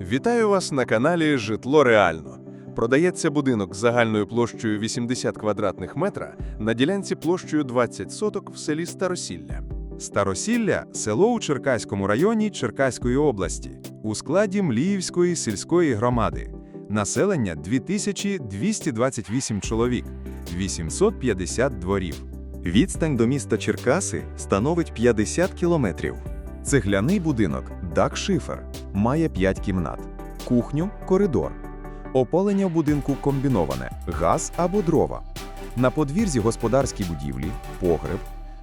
Вітаю вас на каналі Житло Реально. Продається будинок з загальною площею 80 квадратних метра на ділянці площею 20 соток в селі Старосілля. Старосілля село у Черкаському районі Черкаської області у складі Мліївської сільської громади. Населення 2228 чоловік, 850 дворів. Відстань до міста Черкаси становить 50 кілометрів. Цегляний будинок дак-шифер має 5 кімнат, кухню, коридор. Опалення в будинку комбіноване газ або дрова. На подвір'зі господарські будівлі, погреб.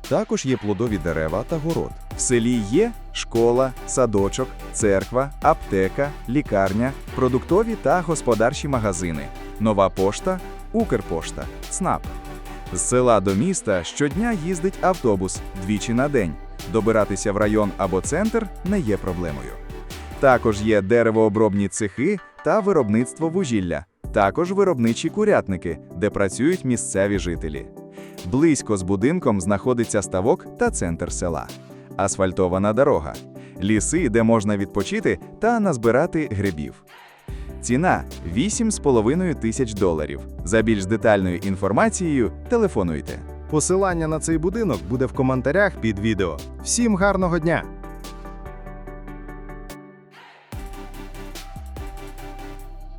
Також є плодові дерева та город. В селі є школа, садочок, церква, аптека, лікарня, продуктові та господарчі магазини, нова пошта, Укрпошта, ЦНАП. З села до міста щодня їздить автобус двічі на день. Добиратися в район або центр не є проблемою. Також є деревообробні цехи та виробництво вугілля, також виробничі курятники, де працюють місцеві жителі. Близько з будинком знаходиться ставок та центр села, асфальтована дорога, ліси, де можна відпочити та назбирати грибів. Ціна 8,5 тисяч доларів. За більш детальною інформацією телефонуйте. Посилання на цей будинок буде в коментарях під відео. Всім гарного дня!